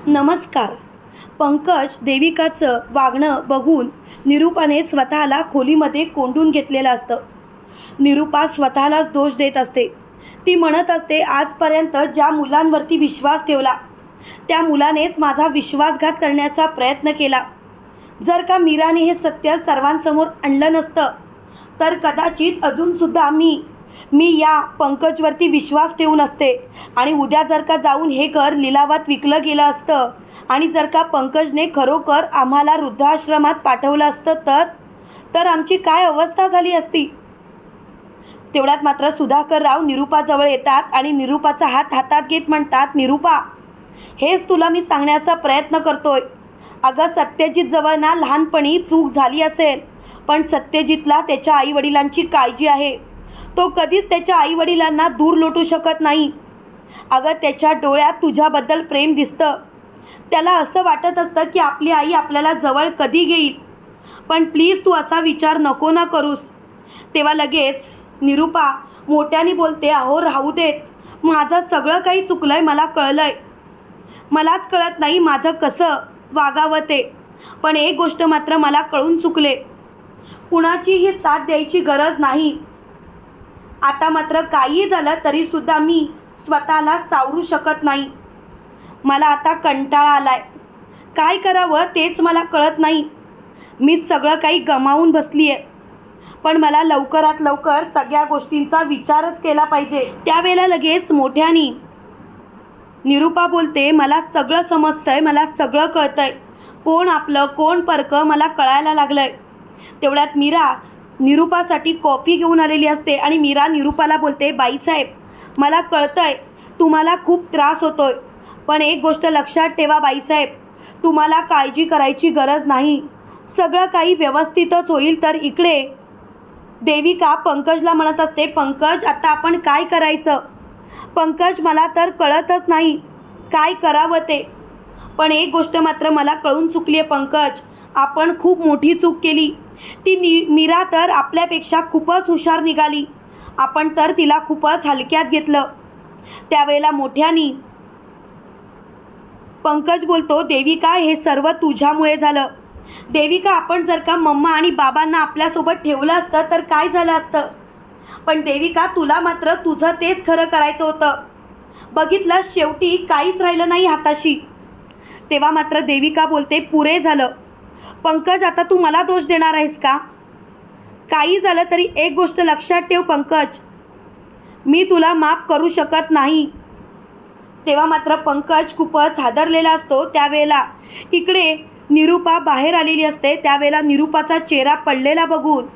नमस्कार. पंकज देविकाचं वागणं बघून निरूपाने स्वतःला खोलीमध्ये कोंडून घेतलेलं असतं. निरूपा स्वतःलाच दोष देत असते. ती म्हणत असते आजपर्यंत ज्या मुलांवरती विश्वास ठेवला त्या मुलानेच माझा विश्वासघात करण्याचा प्रयत्न केला. जर का मीराने हे सत्य सर्वांसमोर आणलं नसतं तर कदाचित अजूनसुद्धा मी मी या पंकजवरती विश्वास ठेवून असते. आणि उद्या जर का जाऊन हे घर लिलावात विकलं गेलं असतं आणि जर का पंकजने खरोखर आम्हाला वृद्धाश्रमात पाठवलं असतं तर? तर आमची काय अवस्था झाली असती? तेवढ्यात मात्र सुधाकरराव निरूपाजवळ येतात आणि निरूपाचा हात हातात घेत म्हणतात निरूपा हेच तुला मी सांगण्याचा प्रयत्न करतोय. अगं सत्यजित जवळ ना लहानपणी चूक झाली असेल पण सत्यजितला त्याच्या आईवडिलांची काळजी आहे. तो कधीच त्याच्या आईवडिलांना दूर लोटू शकत नाही. अगं त्याच्या डोळ्यात तुझ्याबद्दल प्रेम दिसतं. त्याला असं वाटत असतं की आपली आई आपल्याला जवळ कधी घेईल. पण प्लीज तू असा विचार नको ना करूस. तेव्हा लगेच निरूपा मोठ्याने बोलते अहो राहू देत. माझं सगळं काही चुकलं आहे मला कळलं आहे मलाच कळत नाही माझं कसं वागावं ते. पण एक गोष्ट मात्र मला कळून चुकले. कुणाचीही साथ द्यायची गरज नाही. आता मात्र काही झालं तरीसुद्धा मी स्वतःला सावरू शकत नाही. मला आता कंटाळा आलाय. काय करावं तेच मला कळत नाही. मी सगळं काही गमावून बसली आहे पण मला लवकरात लवकर सगळ्या गोष्टींचा विचारच केला पाहिजे. त्यावेळेला लगेच मोठ्यानी निरूपा बोलते मला सगळं समजतंय मला सगळं कळतंय. कोण आपलं कोण परकं मला कळायला लागलंय. तेवढ्यात मीरा निरूपासाठी कॉफी घेऊन आलेली असते आणि मीरा निरूपाला बोलते बाईसाहेब मला कळतंय तुम्हाला खूप त्रास होतोय. पण एक गोष्ट लक्षात ठेवा बाईसाहेब तुम्हाला काळजी करायची गरज नाही. सगळं काही व्यवस्थितच होईल तर इकडे. देविका पंकजला म्हणत असते पंकज आता आपण काय करायचं? पंकज मला तर कळतच नाही. काय करावं ते? पण एक गोष्ट मात्र मला कळून चुकली आहे पंकज आपण खूप मोठी चूक केली. ती नि मीरा तर आपल्यापेक्षा खूपच हुशार निघाली. आपण तर तिला खूपच हलक्यात घेतलं. त्यावेळेला मोठ्यानी पंकज बोलतो देविका हे सर्व तुझ्यामुळे झालं. देविका आपण जर का मम्मा आणि बाबांना आपल्यासोबत ठेवलं असतं तर काय झालं असतं? पण देविका तुला मात्र तुझं तेच खरं करायचं होतं. बघितलं शेवटी काहीच राहिलं नाही हाताशी. तेव्हा मात्र देविका बोलते पुरे झालं. पंकज आता तू मला दोष देणार आहेस का? काही झालं तरी एक गोष्ट लक्षात ठेव पंकज. मी तुला माफ करू शकत नाही. तेव्हा मात्र पंकज खूपच हादरलेला असतो त्यावेळेला. इकडे निरूपा बाहेर आलेली असते त्यावेळेला निरूपाचा चेहरा पडलेला बघून.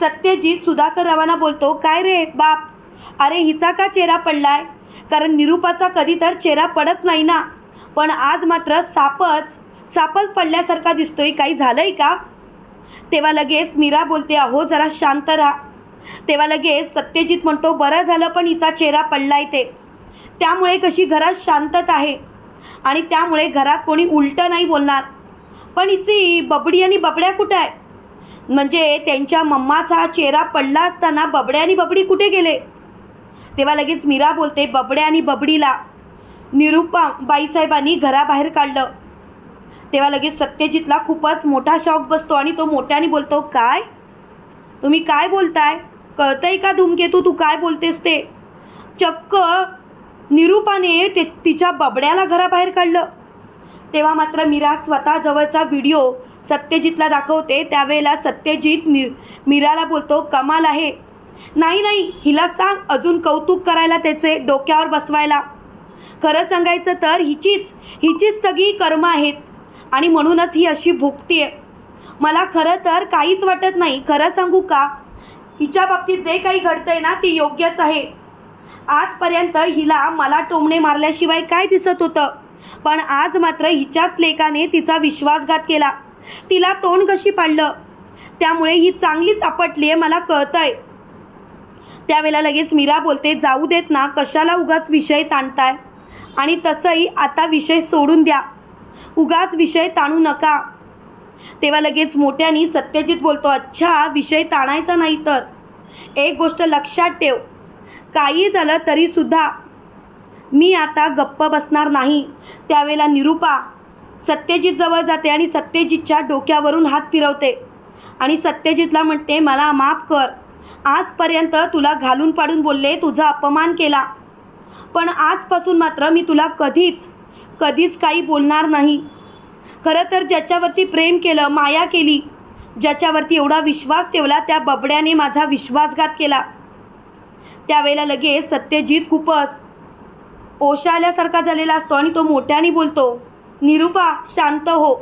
सत्यजित सुधाकर रावांना बोलतो काय रे बाप? अरे हिचा का चेहरा पडलाय? कारण निरूपाचा कधी तर चेहरा पडत नाही ना. पण आज मात्र सापच सापच पडल्यासारखा दिसतोय. काही झालंय का? तेव्हा लगेच मीरा बोलते अहो जरा शांत राहा. तेव्हा लगेच सत्यजित म्हणतो बरं झालं पण हिचा चेहरा पडलाय ते. त्यामुळे कशी घरात शांतता आहे. आणि त्यामुळे घरात कोणी उलटं नाही बोलणार. पण हिची बबडी आणि बबड्या कुठं आहे? म्हणजे त्यांच्या मम्माचा चेहरा पडला असताना बबड्या आणि बबडी कुठे गेले? तेव्हा लगेच मीरा बोलते बबड्या आणि बबडीला. निरुपा बाईसाहेबांनी घराबाहेर काढलं. तेव्हा लगेच सत्यजितला खूपच मोठा शॉक बसतो आणि तो मोठ्याने बोलतो काय? तुम्ही काय बोलताय? कळतंय का धूमकेतू? तू काय बोलतेस ते? चक्क निरूपाने ते तिच्या बबड्याला घराबाहेर काढलं. तेव्हा मात्र मीरा स्वतःजवळचा व्हिडिओ सत्यजितला दाखवते. त्यावेळेला सत्यजित मी मीराला बोलतो कमाल आहे. नाही नाही हिला सांग अजून कौतुक करायला त्याचे डोक्यावर बसवायला. खरं सांगायचं तर हिचीच हिचीच सगळी कर्म आहेत. आणि म्हणूनच ही अशी भुगतीये मला खरं तर काहीच वाटत नाही. खरं सांगू का? हिच्या बाबतीत जे काही घडतंय ना ते योग्यच आहे. आजपर्यंत हिला मला टोमणे मारल्याशिवाय काय दिसत होतं? पण आज मात्र हिच्याच लेखाने तिचा विश्वासघात केला. तिला तोंड कशी पाडलं? त्यामुळे ही चांगलीच आपटली आहे मला कळतंय. त्यावेळेला लगेच मीरा बोलते जाऊ देत ना कशाला उगाच विषय ताणताय? आणि तसंही आता विषय सोडून द्या. उगाच विषय ताणू नका. तेव्हा लगेच मोठ्यानी सत्यजित बोलतो अच्छा विषय ताणायचा नाही तर. एक गोष्ट लक्षात ठेव. काही झालं तरीसुद्धा मी आता गप्प बसणार नाही. त्यावेळेला निरूपा सत्यजित जवळ जाते आणि सत्यजितच्या डोक्यावरून हात फिरवते. आणि सत्यजितला म्हणते मला माफ कर. आजपर्यंत तुला घालून पाडून बोलले तुझा अपमान केला. पण आजपासून मात्र मी तुला कधीच कधीच काही बोलणार नाही. खरं तर ज्याच्यावरती प्रेम केलं माया केली ज्याच्यावरती एवढा विश्वास ठेवला त्या बबड्याने माझा विश्वासघात केला. त्यावेळेला लगेच सत्यजित खूपच ओशाल्यासारखा झालेला असतो आणि तो मोठ्याने बोलतो निरुपा शांत हो.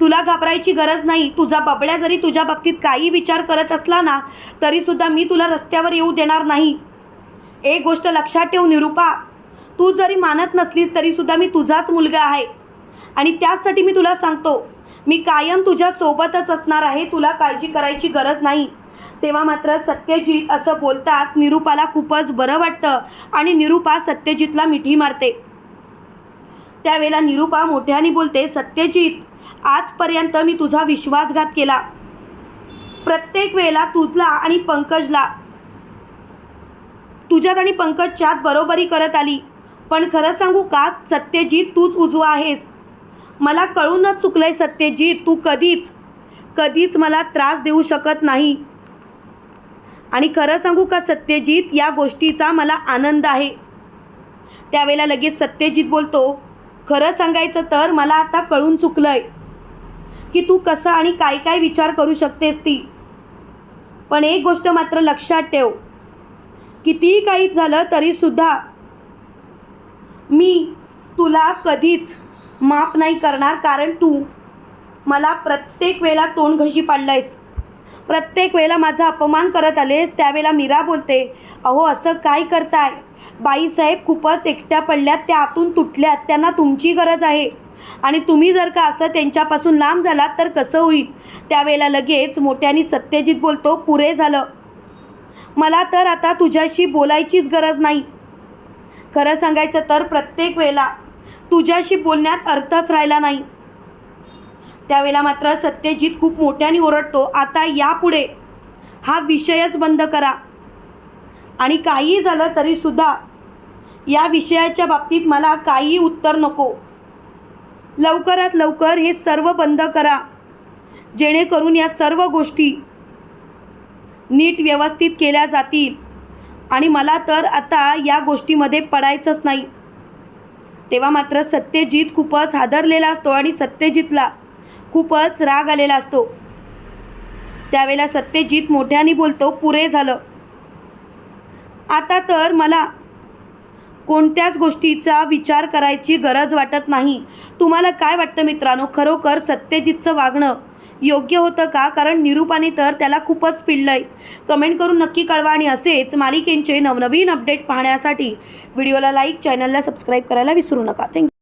तुला घाबरायची गरज नाही. तुझा बबड्या जरी तुझ्या बाबतीत काही विचार करत असला ना तरीसुद्धा मी तुला रस्त्यावर येऊ देणार नाही. एक गोष्ट लक्षात ठेव निरुपा. तू जरी मानत नसलीस तरीसुद्धा मी तुझाच मुलगा आहे. आणि त्याचसाठी मी तुला सांगतो मी कायम तुझ्या सोबतच असणार आहे तुला काळजी करायची गरज नाही. तेव्हा मात्र सत्यजित असं बोलतात निरूपाला खूपच बरं वाटतं आणि निरूपा सत्यजितला मिठी मारते. त्यावेळेला निरूपा मोठ्याने बोलते सत्यजित आजपर्यंत मी तुझा विश्वासघात केला. प्रत्येक वेळेला तुझला आणि पंकजला तुझ्यात आणि पंकजच्यात बरोबरी करत आली. पण खरं सांगू का सत्यजीत तूच उजवा आहेस. मला कळूनच चुकलंय सत्यजीत तू कधीच कधीच मला त्रास देऊ शकत नाही. आणि खरं सांगू का सत्यजित या गोष्टीचा मला आनंद आहे. त्यावेळेला लगेच सत्यजित बोलतो खरं सांगायचं तर मला आता कळून चुकलंय की तू कसं आणि काय काय विचार करू शकतेस ती. पण एक गोष्ट मात्र लक्षात ठेव कितीही काही झालं तरीसुद्धा मी तुला कधीच माफ नाही करणार कारण तू मला प्रत्येक वेळेला तोंड घशी पाडलायस. प्रत्येक वेळेला माझा अपमान करत आलेस त्यावेळेला मीरा बोलते अहो असं काय करताय? बाईसाहेब खूपच एकट्या पडल्यात त्या आतून तुटल्यात त्यांना तुमची गरज आहे. आणि तुम्ही जर का असं त्यांच्यापासून लांब झालात तर कसं होईल? त्यावेळेला लगेच मोठ्याने सत्यजित बोलतो पुरे झालं. मला तर आता तुझ्याशी बोलायचीच गरज नाही. खरं सांगायचं तर प्रत्येक वेळेला तुझ्याशी बोलण्यात अर्थच राहिला नाही. त्यावेळेला मात्र सत्यजित खूप मोठ्याने ओरडतो आता यापुढे हा विषयच बंद करा. आणि काहीही झालं तरीसुद्धा या विषयाच्या बाबतीत मला काहीही उत्तर नको. लवकरात लवकर हे सर्व बंद करा. जेणेकरून या सर्व गोष्टी नीट व्यवस्थित केल्या जातील. आणि मला तर आता या गोष्टीमध्ये पडायचंच नाही. तेव्हा मात्र सत्यजित खूपच हादरलेला असतो आणि सत्यजितला खूपच राग आलेला असतो. त्यावेळेला सत्यजित मोठ्याने बोलतो पुरे झालं. आता तर मला कोणत्याच गोष्टीचा विचार करायची गरज वाटत नाही. तुम्हाला काय वाटतं मित्रांनो? खरोखर सत्यजितचं वागणं योग्य होतं का? कारण निरूपाने तर त्याला खूपच पिडलंय कमेंट करून नक्की कळवा आणि असेच मालिकेंचे नवनवीन अपडेट पाहण्यासाठी व्हिडिओला लाईक चॅनलला सबस्क्राईब करायला विसरू नका. थँक्यू